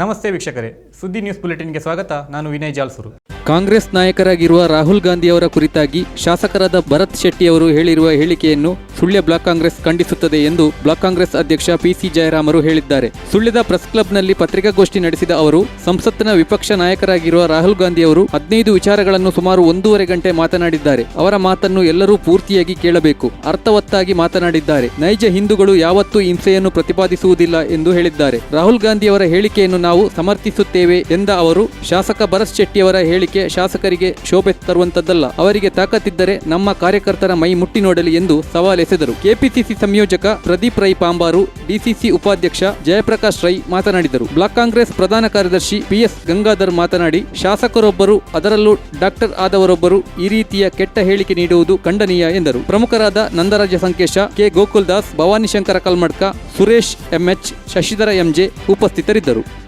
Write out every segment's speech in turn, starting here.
ನಮಸ್ತೆ ವೀಕ್ಷಕರೇ ಸುದ್ದಿ ನ್ಯೂಸ್ ಬುಲೆಟಿನ್ಗೆ ಸ್ವಾಗತ. ನಾನು ವಿನಯ್ ಜಾಲ್ಸೂರು. ಕಾಂಗ್ರೆಸ್ ನಾಯಕರಾಗಿರುವ ರಾಹುಲ್ ಗಾಂಧಿಯವರ ಕುರಿತಾಗಿ ಶಾಸಕರಾದ ಭರತ್ ಶೆಟ್ಟಿ ಅವರು ಹೇಳಿರುವ ಹೇಳಿಕೆಯನ್ನು ಸುಳ್ಯ ಬ್ಲಾಕ್ ಕಾಂಗ್ರೆಸ್ ಖಂಡಿಸುತ್ತದೆ ಎಂದು ಬ್ಲಾಕ್ ಕಾಂಗ್ರೆಸ್ ಅಧ್ಯಕ್ಷ ಪಿಸಿ ಜಯರಾಮರು ಹೇಳಿದ್ದಾರೆ. ಸುಳ್ಯದ ಪ್ರೆಸ್ ಕ್ಲಬ್ನಲ್ಲಿ ಪತ್ರಿಕಾಗೋಷ್ಠಿ ನಡೆಸಿದ ಅವರು, ಸಂಸತ್ತಿನ ವಿಪಕ್ಷ ನಾಯಕರಾಗಿರುವ ರಾಹುಲ್ ಗಾಂಧಿ ಅವರು ಹದಿನೈದು ವಿಚಾರಗಳನ್ನು ಸುಮಾರು ಒಂದೂವರೆ ಗಂಟೆ ಮಾತನಾಡಿದ್ದಾರೆ. ಅವರ ಮಾತನ್ನು ಎಲ್ಲರೂ ಪೂರ್ತಿಯಾಗಿ ಕೇಳಬೇಕು. ಅರ್ಥವತ್ತಾಗಿ ಮಾತನಾಡಿದ್ದಾರೆ. ನೈಜ ಹಿಂದೂಗಳು ಯಾವತ್ತೂ ಹಿಂಸೆಯನ್ನು ಪ್ರತಿಪಾದಿಸುವುದಿಲ್ಲ ಎಂದು ಹೇಳಿದ್ದಾರೆ. ರಾಹುಲ್ ಗಾಂಧಿಯವರ ಹೇಳಿಕೆಯನ್ನು ನಾವು ಸಮರ್ಥಿಸುತ್ತೇವೆ ಎಂದ ಅವರು, ಶಾಸಕ ಭರತ್ ಶೆಟ್ಟಿಯವರ ಹೇಳಿಕೆ ಶಾಸಕರಿಗೆ ಶೋಭೆ ತರುವಂತದ್ದಲ್ಲ. ಅವರಿಗೆ ತಾಕತ್ತಿದ್ದರೆ ನಮ್ಮ ಕಾರ್ಯಕರ್ತರ ಮೈ ಮುಟ್ಟಿ ನೋಡಲಿ ಎಂದು ಸವಾಲೆಸೆದರು. ಕೆಪಿಸಿಸಿ ಸಂಯೋಜಕ ಪ್ರದೀಪ್ ರೈ ಪಾಂಬಾರು, ಡಿಸಿಸಿ ಉಪಾಧ್ಯಕ್ಷ ಜಯಪ್ರಕಾಶ್ ರೈ ಮಾತನಾಡಿದರು. ಬ್ಲಾಕ್ ಕಾಂಗ್ರೆಸ್ ಪ್ರಧಾನ ಕಾರ್ಯದರ್ಶಿ ಪಿಎಸ್ ಗಂಗಾಧರ್ ಮಾತನಾಡಿ, ಶಾಸಕರೊಬ್ಬರು ಅದರಲ್ಲೂ ಡಾಕ್ಟರ್ ಆದವರೊಬ್ಬರು ಈ ರೀತಿಯ ಕೆಟ್ಟ ಹೇಳಿಕೆ ನೀಡುವುದು ಖಂಡನೀಯ ಎಂದರು. ಪ್ರಮುಖರಾದ Nandaraja Sankesha, K Gokul Das, Bhavanishankara Kalmadka, Suresh M H, Shashidhara M J ಉಪಸ್ಥಿತರಿದ್ದರು.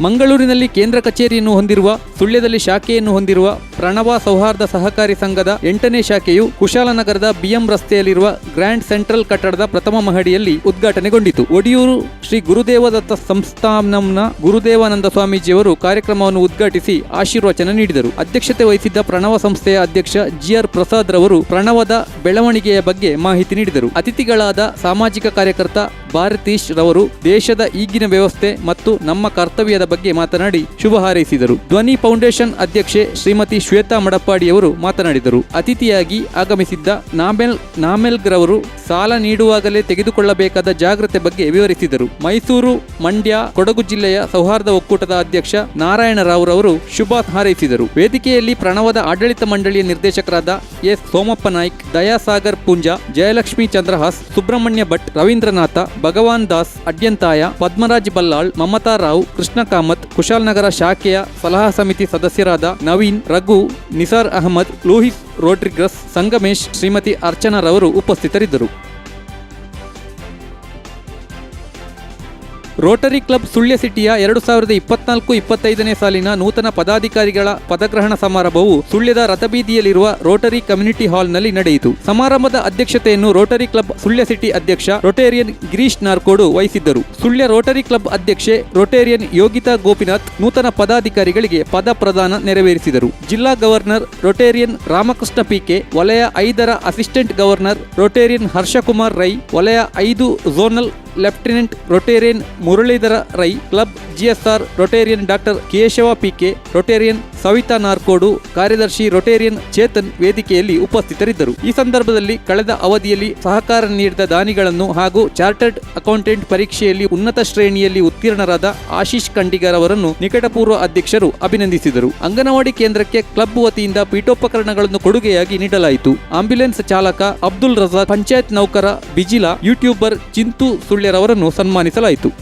ಮಂಗಳೂರಿನಲ್ಲಿ ಕೇಂದ್ರ ಕಚೇರಿಯನ್ನು ಹೊಂದಿರುವ, ಸುಳ್ಯದಲ್ಲಿ ಶಾಖೆಯನ್ನು ಹೊಂದಿರುವ ಪ್ರಣವ ಸೌಹಾರ್ದ ಸಹಕಾರಿ ಸಂಘದ ಎಂಟನೇ ಶಾಖೆಯು ಕುಶಾಲನಗರದ ಬಿಎಂ ರಸ್ತೆಯಲ್ಲಿರುವ ಗ್ರ್ಯಾಂಡ್ ಸೆಂಟ್ರಲ್ ಕಟ್ಟಡದ ಪ್ರಥಮ ಮಹಡಿಯಲ್ಲಿ ಉದ್ಘಾಟನೆಗೊಂಡಿತು. ಒಡಿಯೂರು ಶ್ರೀ ಗುರುದೇವದತ್ತ ಸಂಸ್ಥಾನಂನ ಗುರುದೇವಾನಂದ ಸ್ವಾಮೀಜಿಯವರು ಕಾರ್ಯಕ್ರಮವನ್ನು ಉದ್ಘಾಟಿಸಿ ಆಶೀರ್ವಚನ ನೀಡಿದರು. ಅಧ್ಯಕ್ಷತೆ ವಹಿಸಿದ್ದ ಪ್ರಣವ ಸಂಸ್ಥೆಯ ಅಧ್ಯಕ್ಷ ಜಿಆರ್ ಪ್ರಸಾದ್ ರವರು ಪ್ರಣವದ ಬೆಳವಣಿಗೆಯ ಬಗ್ಗೆ ಮಾಹಿತಿ ನೀಡಿದರು. ಅತಿಥಿಗಳಾದ ಸಾಮಾಜಿಕ ಕಾರ್ಯಕರ್ತ ಭಾರತೀಶ್ ರವರು ದೇಶದ ಈಗಿನ ವ್ಯವಸ್ಥೆ ಮತ್ತು ನಮ್ಮ ಕರ್ತವ್ಯದ ಬಗ್ಗೆ ಮಾತನಾಡಿ ಶುಭ ಹಾರೈಸಿದರು. ಧ್ವನಿ ಫೌಂಡೇಶನ್ ಅಧ್ಯಕ್ಷೆ ಶ್ರೀಮತಿ ಶ್ವೇತಾ ಮಡಪ್ಪಾಡಿಯವರು ಮಾತನಾಡಿದರು. ಅತಿಥಿಯಾಗಿ ಆಗಮಿಸಿದ್ದ ನಾಮೆಲ್, ನಾಮೆಲ್ಗ್ರವರು ಸಾಲ ನೀಡುವಾಗಲೇ ತೆಗೆದುಕೊಳ್ಳಬೇಕಾದ ಜಾಗ್ರತೆ ಬಗ್ಗೆ ವಿವರಿಸಿದರು. ಮೈಸೂರು, ಮಂಡ್ಯ, ಕೊಡಗು ಜಿಲ್ಲೆಯ ಸೌಹಾರ್ದ ಒಕ್ಕೂಟದ ಅಧ್ಯಕ್ಷ ನಾರಾಯಣ ರಾವ್ ರವರು ಶುಭ ಹಾರೈಸಿದರು. ವೇದಿಕೆಯಲ್ಲಿ ಪ್ರಣವದ ಆಡಳಿತ ಮಂಡಳಿಯ ನಿರ್ದೇಶಕರಾದ ಎಸ್. ಸೋಮಪ್ಪ ನಾಯ್ಕ್, ದಯಾಸಾಗರ್ ಪೂಂಜಾ, ಜಯಲಕ್ಷ್ಮಿ ಚಂದ್ರಹಾಸ್, ಸುಬ್ರಹ್ಮಣ್ಯ ಭಟ್ ರವೀಂದ್ರನಾಥ, ಭಗವಾನ್ ದಾಸ್ ಅಡ್ಯಂತಾಯ, ಪದ್ಮರಾಜ್ ಬಲ್ಲಾಳ್, ಮಮತಾ ರಾವ್, ಕೃಷ್ಣ ಕಾಮತ್ ಕುಶಾಲ್ನಗರ ಶಾಖೆಯ ಸಲಹಾ ಸಮಿತಿ ಸದಸ್ಯರಾದ ನವೀನ್, ರಘು, ನಿಸಾರ್ ಅಹಮದ್, ಲೋಹಿತ್ ರೋಡ್ರಿಗಸ್ ಸಂಗಮೇಶ್, ಶ್ರೀಮತಿ ಅರ್ಚನಾರವರು ಉಪಸ್ಥಿತರಿದ್ದರು. ರೋಟರಿ ಕ್ಲಬ್ ಸುಳ್ಯ ಸಿಟಿಯ ಎರಡು ಸಾವಿರದ ಇಪ್ಪತ್ನಾಲ್ಕು ಇಪ್ಪತ್ತೈದನೇ ಸಾಲಿನ ನೂತನ ಪದಾಧಿಕಾರಿಗಳ ಪದಗ್ರಹಣ ಸಮಾರಂಭವು ಸುಳ್ಯದ ರಥಬೀದಿಯಲ್ಲಿರುವ ರೋಟರಿ ಕಮ್ಯುನಿಟಿ ಹಾಲ್ನಲ್ಲಿ ನಡೆಯಿತು. ಸಮಾರಂಭದ ಅಧ್ಯಕ್ಷತೆಯನ್ನು ರೋಟರಿ ಕ್ಲಬ್ ಸುಳ್ಯ ಸಿಟಿ ಅಧ್ಯಕ್ಷ ರೊಟೇರಿಯನ್ ಗಿರೀಶ್ ನಾರ್ಕೋಡು ವಹಿಸಿದ್ದರು. ಸುಳ್ಯ ರೋಟರಿ ಕ್ಲಬ್ ಅಧ್ಯಕ್ಷೆ ರೊಟೇರಿಯನ್ ಯೋಗಿತಾ ಗೋಪಿನಾಥ್ ನೂತನ ಪದಾಧಿಕಾರಿಗಳಿಗೆ ಪದ ಪ್ರದಾನ ನೆರವೇರಿಸಿದರು. ಜಿಲ್ಲಾ ಗವರ್ನರ್ ರೊಟೇರಿಯನ್ ರಾಮಕೃಷ್ಣ ಪಿಕೆ, ವಲಯ ಐದರ assistant governor Rotarian Harshakumar Rai, ವಲಯ ಐದು zonal lieutenant Rotarian Muralidhara Rai club G S R Rotarian doctor Keshava P K, Rotarian Savitha Narkodu, ಕಾರ್ಯದರ್ಶಿ ರೊಟೇರಿಯನ್ ಚೇತನ್ ವೇದಿಕೆಯಲ್ಲಿ ಉಪಸ್ಥಿತರಿದ್ದರು. ಈ ಸಂದರ್ಭದಲ್ಲಿ ಕಳೆದ ಅವಧಿಯಲ್ಲಿ ಸಹಕಾರ ನೀಡಿದ ದಾನಿಗಳನ್ನು ಹಾಗೂ ಚಾರ್ಟರ್ಡ್ ಅಕೌಂಟೆಂಟ್ ಪರೀಕ್ಷೆಯಲ್ಲಿ ಉನ್ನತ ಶ್ರೇಣಿಯಲ್ಲಿ ಉತ್ತೀರ್ಣರಾದ ಆಶೀಶ್ ಖಂಡಿಗರ್ ಅವರನ್ನು ನಿಕಟಪೂರ್ವ ಅಧ್ಯಕ್ಷರು ಅಭಿನಂದಿಸಿದರು. ಅಂಗನವಾಡಿ ಕೇಂದ್ರಕ್ಕೆ ಕ್ಲಬ್ ವತಿಯಿಂದ ಪೀಠೋಪಕರಣಗಳನ್ನು ಕೊಡುಗೆಯಾಗಿ ನೀಡಲಾಯಿತು. ಆಂಬ್ಯುಲೆನ್ಸ್ ಚಾಲಕ ಅಬ್ದುಲ್ ರಜಾ ಪಂಚಾಯತ್ ನೌಕರ ಬಿಜಿಲಾ, ಯೂಟ್ಯೂಬರ್ ಚಿಂತು ಸುಳ್ಯರವರನ್ನು ಸನ್ಮಾನಿಸಲಾಯಿತು.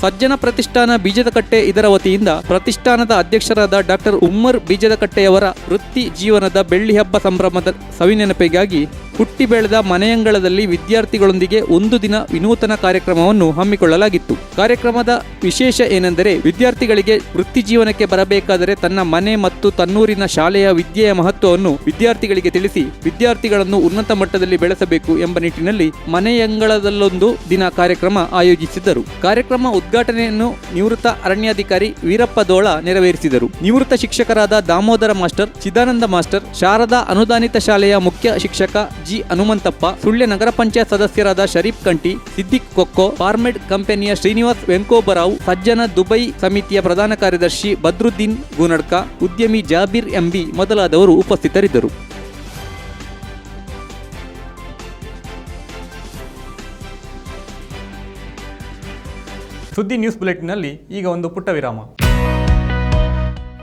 ಸಜ್ಜನ ಪ್ರತಿಷ್ಠಾನ ಬೀಜದಕಟ್ಟೆ ಇದರ ವತಿಯಿಂದ ಪ್ರತಿಷ್ಠಾನದ ಅಧ್ಯಕ್ಷರಾದ ಡಾಕ್ಟರ್ ಉಮ್ಮರ್ ಬೀಜದಕಟ್ಟೆಯವರ ವೃತ್ತಿ ಜೀವನದ ಬೆಳ್ಳಿ ಹಬ್ಬ ಸಂಭ್ರಮದ ಸವಿನೆನಪಿಗಾಗಿ ಹುಟ್ಟಿ ಬೆಳೆದ ಮನೆಯಂಗಳದಲ್ಲಿ ವಿದ್ಯಾರ್ಥಿಗಳೊಂದಿಗೆ ಒಂದು ದಿನ ವಿನೂತನ ಕಾರ್ಯಕ್ರಮವನ್ನು ಹಮ್ಮಿಕೊಳ್ಳಲಾಗಿತ್ತು. ಕಾರ್ಯಕ್ರಮದ ವಿಶೇಷ ಏನೆಂದರೆ ವಿದ್ಯಾರ್ಥಿಗಳಿಗೆ ವೃತ್ತಿ ಜೀವನಕ್ಕೆ ಬರಬೇಕಾದರೆ ತನ್ನ ಮನೆ ಮತ್ತು ತನ್ನೂರಿನ ಶಾಲೆಯ ವಿದ್ಯೆಯ ಮಹತ್ವವನ್ನು ವಿದ್ಯಾರ್ಥಿಗಳಿಗೆ ತಿಳಿಸಿ ವಿದ್ಯಾರ್ಥಿಗಳನ್ನು ಉನ್ನತ ಮಟ್ಟದಲ್ಲಿ ಬೆಳೆಸಬೇಕು ಎಂಬ ನಿಟ್ಟಿನಲ್ಲಿ ಮನೆಯಂಗಳದಲ್ಲೊಂದು ದಿನ ಕಾರ್ಯಕ್ರಮ ಆಯೋಜಿಸಿದ್ದರು. ಕಾರ್ಯಕ್ರಮ ಉದ್ಘಾಟನೆಯನ್ನು ನಿವೃತ್ತ ಅರಣ್ಯಾಧಿಕಾರಿ ವೀರಪ್ಪ ದೋಳ ನೆರವೇರಿಸಿದರು. ನಿವೃತ್ತ ಶಿಕ್ಷಕರಾದ ದಾಮೋದರ ಮಾಸ್ಟರ್, ಚಿದಾನಂದ ಮಾಸ್ಟರ್, ಶಾರದಾ ಅನುದಾನಿತ ಶಾಲೆಯ ಮುಖ್ಯ ಶಿಕ್ಷಕ ಜಿ ಹನುಮಂತಪ್ಪ, ಸುಳ್ಯ ನಗರ ಪಂಚಾಯತ್ ಸದಸ್ಯರಾದ ಶರೀಫ್ ಕಂಟಿ, ಸಿದ್ದಿಕ್ ಕೊಕ್ಕೋ, ಫಾರ್ಮೆಡ್ ಕಂಪನಿಯ ಶ್ರೀನಿವಾಸ್ ವೆಂಕೋಬರಾವ್, ಸಜ್ಜನ ದುಬೈ ಸಮಿತಿಯ ಪ್ರಧಾನ ಕಾರ್ಯದರ್ಶಿ ಬದ್ರುದ್ದೀನ್ ಗುನಡ್ಕ, ಉದ್ಯಮಿ ಜಾಬೀರ್ ಎಂಬಿ ಮೊದಲಾದವರು ಉಪಸ್ಥಿತರಿದ್ದರು. ಸುದ್ದಿ ನ್ಯೂಸ್ ಬುಲೆಟಿನ್ನಲ್ಲಿ ಈಗ ಒಂದು ಪುಟ್ಟ ವಿರಾಮ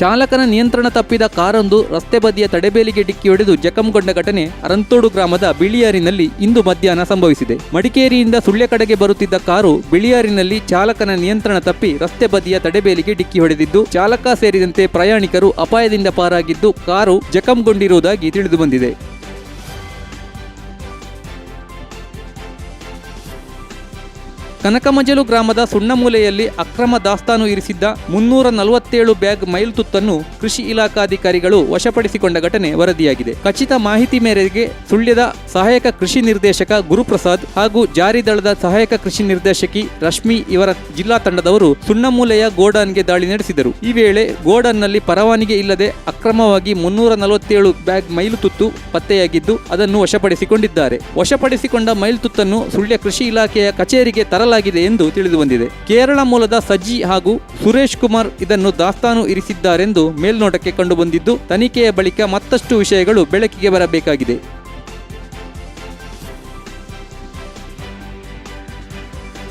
ಚಾಲಕನ ನಿಯಂತ್ರಣ ತಪ್ಪಿದ ಕಾರೊಂದು ರಸ್ತೆ ಬದಿಯ ತಡೆಬೇಲಿಗೆ ಡಿಕ್ಕಿ ಹೊಡೆದು ಜಖಂಗೊಂಡ ಘಟನೆ ಅರಂತೋಡು ಗ್ರಾಮದ ಬಿಳಿಯಾರಿನಲ್ಲಿ ಇಂದು ಮಧ್ಯಾಹ್ನ ಸಂಭವಿಸಿದೆ. ಮಡಿಕೇರಿಯಿಂದ ಸುಳ್ಯ ಕಡೆಗೆ ಬರುತ್ತಿದ್ದ ಕಾರು ಬಿಳಿಯಾರಿನಲ್ಲಿ ಚಾಲಕನ ನಿಯಂತ್ರಣ ತಪ್ಪಿ ರಸ್ತೆ ಬದಿಯ ತಡೆಬೇಲಿಗೆ ಡಿಕ್ಕಿ ಹೊಡೆದಿದ್ದು, ಚಾಲಕ ಸೇರಿದಂತೆ ಪ್ರಯಾಣಿಕರು ಅಪಾಯದಿಂದ ಪಾರಾಗಿದ್ದು, ಕಾರು ಜಖಂಗೊಂಡಿರುವುದಾಗಿ ತಿಳಿದುಬಂದಿದೆ ಕನಕಮಜಲು ಗ್ರಾಮದ ಸುಣ್ಣಮೂಲೆಯಲ್ಲಿ ಅಕ್ರಮ ದಾಸ್ತಾನು ಇರಿಸಿದ್ದ ಮುನ್ನೂರ ನಲವತ್ತೇಳು ಬ್ಯಾಗ್ ಮೈಲ್ತುತ್ತನ್ನು ಕೃಷಿ ಇಲಾಖಾಧಿಕಾರಿಗಳು ವಶಪಡಿಸಿಕೊಂಡ ಘಟನೆ ವರದಿಯಾಗಿದೆ. ಖಚಿತ ಮಾಹಿತಿ ಮೇರೆಗೆ ಸುಳ್ಯದ ಸಹಾಯಕ ಕೃಷಿ ನಿರ್ದೇಶಕ ಗುರುಪ್ರಸಾದ್ ಹಾಗೂ ಜಾರಿ ದಳದ ಸಹಾಯಕ ಕೃಷಿ ನಿರ್ದೇಶಕಿ ರಶ್ಮಿ ಇವರ ಜಿಲ್ಲಾ ತಂಡದವರು ಸುಣ್ಣಮೂಲೆಯ ಗೋಡಾನ್ಗೆ ದಾಳಿ ನಡೆಸಿದರು. ಈ ವೇಳೆ ಗೋಡನ್ನಲ್ಲಿ ಪರವಾನಿಗೆ ಇಲ್ಲದೆ ಅಕ್ರಮವಾಗಿ ಮುನ್ನೂರ ನಲವತ್ತೇಳು ಬ್ಯಾಗ್ ಮೈಲುತುತ್ತು ಪತ್ತೆಯಾಗಿದ್ದು ಅದನ್ನು ವಶಪಡಿಸಿಕೊಂಡಿದ್ದಾರೆ. ವಶಪಡಿಸಿಕೊಂಡ ಮೈಲ್ತುತ್ತನ್ನು ಸುಳ್ಯ ಕೃಷಿ ಇಲಾಖೆಯ ಕಚೇರಿಗೆ ತರಲಾಗಿದೆ. ಎಂದು ತಿಳಿದುಬಂದಿದೆ ಕೇರಳ ಮೂಲದ ಸಜ್ಜಿ ಹಾಗೂ ಸುರೇಶ್ ಕುಮಾರ್ ಇದನ್ನು ದಾಸ್ತಾನು ಇರಿಸಿದ್ದಾರೆಂದು ಮೇಲ್ನೋಟಕ್ಕೆ ಕಂಡುಬಂದಿದ್ದು, ತನಿಖೆಯ ಬಳಿಕ ಮತ್ತಷ್ಟು ವಿಷಯಗಳು ಬೆಳಕಿಗೆ ಬರಬೇಕಾಗಿದೆ.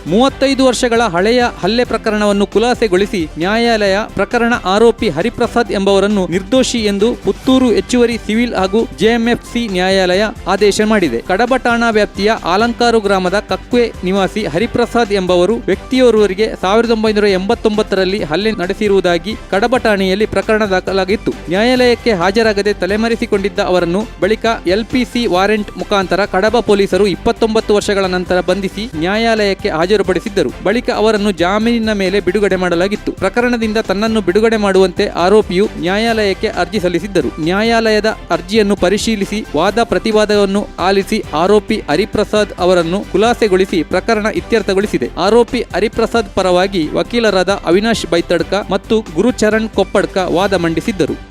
ಮೂವತ್ತೈದು ವರ್ಷಗಳ ಹಳೆಯ ಹಲ್ಲೆ ಪ್ರಕರಣವನ್ನು ಖುಲಾಸೆಗೊಳಿಸಿ ನ್ಯಾಯಾಲಯ ಪ್ರಕರಣ ಆರೋಪಿ ಹರಿಪ್ರಸಾದ್ ಎಂಬವರನ್ನು ನಿರ್ದೋಷಿ ಎಂದು ಪುತ್ತೂರು ಹೆಚ್ಚುವರಿ ಸಿವಿಲ್ ಹಾಗೂ ಜೆಎಂಎಫ್ಸಿ ನ್ಯಾಯಾಲಯ ಆದೇಶ ಮಾಡಿದೆ. ಕಡಬ ಠಾಣಾ ವ್ಯಾಪ್ತಿಯ ಆಲಂಕಾರು ಗ್ರಾಮದ ಕಕ್ವೆ ನಿವಾಸಿ ಹರಿಪ್ರಸಾದ್ ಎಂಬವರು ವ್ಯಕ್ತಿಯೋರ್ವರಿಗೆ ಸಾವಿರದ ಒಂಬೈನೂರ ಎಂಬತ್ತೊಂಬತ್ತರಲ್ಲಿ ಹಲ್ಲೆ ನಡೆಸಿರುವುದಾಗಿ ಕಡಬ ಠಾಣೆಯಲ್ಲಿ ಪ್ರಕರಣ ದಾಖಲಾಗಿತ್ತು. ನ್ಯಾಯಾಲಯಕ್ಕೆ ಹಾಜರಾಗದೆ ತಲೆಮರೆಸಿಕೊಂಡಿದ್ದ ಅವರನ್ನು ಬಳಿಕ ಎಲ್ಪಿಸಿ ವಾರೆಂಟ್ ಮುಖಾಂತರ ಕಡಬ ಪೊಲೀಸರು ಇಪ್ಪತ್ತೊಂಬತ್ತು ವರ್ಷಗಳ ನಂತರ ಬಂಧಿಸಿ ನ್ಯಾಯಾಲಯಕ್ಕೆ ಹಾಜರುಪಡಿಸಿದ್ದರು. ಬಳಿಕ ಅವರನ್ನು ಜಾಮೀನಿನ ಮೇಲೆ ಬಿಡುಗಡೆ ಮಾಡಲಾಗಿತ್ತು. ಪ್ರಕರಣದಿಂದ ತನ್ನನ್ನು ಬಿಡುಗಡೆ ಮಾಡುವಂತೆ ಆರೋಪಿಯು ನ್ಯಾಯಾಲಯಕ್ಕೆ ಅರ್ಜಿ ಸಲ್ಲಿಸಿದ್ದರು. ನ್ಯಾಯಾಲಯದ ಅರ್ಜಿಯನ್ನು ಪರಿಶೀಲಿಸಿ, ವಾದ ಪ್ರತಿವಾದವನ್ನು ಆಲಿಸಿ ಆರೋಪಿ ಹರಿಪ್ರಸಾದ್ ಅವರನ್ನು ಖುಲಾಸೆಗೊಳಿಸಿ ಪ್ರಕರಣ ಇತ್ಯರ್ಥಗೊಳಿಸಿದೆ. ಆರೋಪಿ ಹರಿಪ್ರಸಾದ್ ಪರವಾಗಿ ವಕೀಲರಾದ ಅವಿನಾಶ್ ಬೈತಡ್ಕ ಮತ್ತು ಗುರುಚರಣ್ ಕೊಪ್ಪಡ್ಕ ವಾದ ಮಂಡಿಸಿದ್ದರು.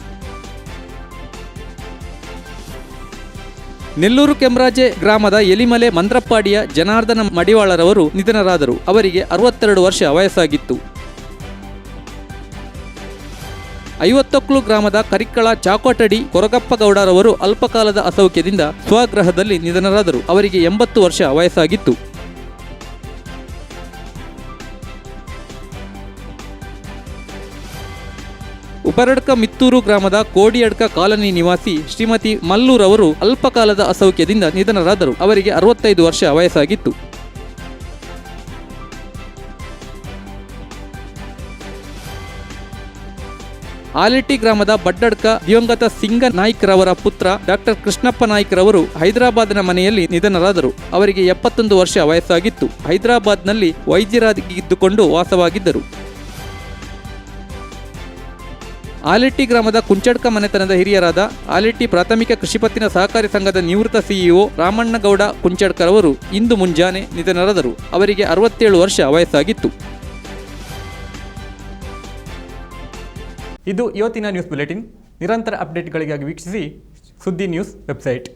ನೆಲ್ಲೂರು ಕೆಂಬ್ರಾಜೆ ಗ್ರಾಮದ ಎಲಿಮಲೆ ಮಂದ್ರಪ್ಪಾಡಿಯ ಜನಾರ್ದನ ಮಡಿವಾಳರವರು ನಿಧನರಾದರು. ಅವರಿಗೆ ಅರವತ್ತೆರಡು ವರ್ಷ ವಯಸ್ಸಾಗಿತ್ತು. ಐವತ್ತೊಕ್ಲು ಗ್ರಾಮದ ಕರಿಕ್ಕಳ ಚಾಕೋಟಡಿ ಕೊರಗಪ್ಪಗೌಡರವರು ಅಲ್ಪಕಾಲದ ಅಸೌಖ್ಯದಿಂದ ಸ್ವಗೃಹದಲ್ಲಿ ನಿಧನರಾದರು. ಅವರಿಗೆ ಎಂಬತ್ತು ವರ್ಷ ವಯಸ್ಸಾಗಿತ್ತು. ಉಪರಡ್ಕ ಮಿತ್ತೂರು ಗ್ರಾಮದ ಕೋಡಿಯಡ್ಕ ಕಾಲನಿ ನಿವಾಸಿ ಶ್ರೀಮತಿ ಮಲ್ಲೂರ್ ಅವರು ಅಲ್ಪಕಾಲದ ಅಸೌಖ್ಯದಿಂದ ನಿಧನರಾದರು. ಅವರಿಗೆ ಅರವತ್ತೈದು ವರ್ಷ ವಯಸ್ಸಾಗಿತ್ತು. ಆಲಿಟಿ ಗ್ರಾಮದ ಬಡ್ಡಡ್ಕ ದಿವಂಗತ ಸಿಂಗ ನಾಯ್ಕ್ರವರ ಪುತ್ರ ಡಾಕ್ಟರ್ ಕೃಷ್ಣಪ್ಪ ನಾಯ್ಕ್ರವರು ಹೈದರಾಬಾದ್ನ ಮನೆಯಲ್ಲಿ ನಿಧನರಾದರು. ಅವರಿಗೆ ಎಪ್ಪತ್ತೊಂದು ವರ್ಷ ವಯಸ್ಸಾಗಿತ್ತು. ಹೈದರಾಬಾದ್ನಲ್ಲಿ ವೈದ್ಯರಾಗಿದ್ದುಕೊಂಡು ವಾಸವಾಗಿದ್ದರು. ಆಲೆಟ್ಟಿ ಗ್ರಾಮದ ಕುಂಚಡ್ಕ ಮನೆತನದ ಹಿರಿಯರಾದ ಆಲಿಟ್ಟಿ ಪ್ರಾಥಮಿಕ ಕೃಷಿ ಪತ್ತಿನ ಸಹಕಾರಿ ಸಂಘದ ನಿವೃತ್ತ ಸಿಇಒ ರಾಮಣ್ಣಗೌಡ ಕುಂಚಡ್ಕರವರು ಇಂದು ಮುಂಜಾನೆ ನಿಧನರಾದರು. ಅವರಿಗೆ ಅರವತ್ತೇಳು ವರ್ಷ ವಯಸ್ಸಾಗಿತ್ತು. ಇದು ಇವತ್ತಿನ ನ್ಯೂಸ್ ಬುಲೆಟಿನ್. ನಿರಂತರ ಅಪ್ಡೇಟ್ಗಳಿಗಾಗಿ ವೀಕ್ಷಿಸಿ ಸುದ್ದಿ ನ್ಯೂಸ್ ವೆಬ್ಸೈಟ್.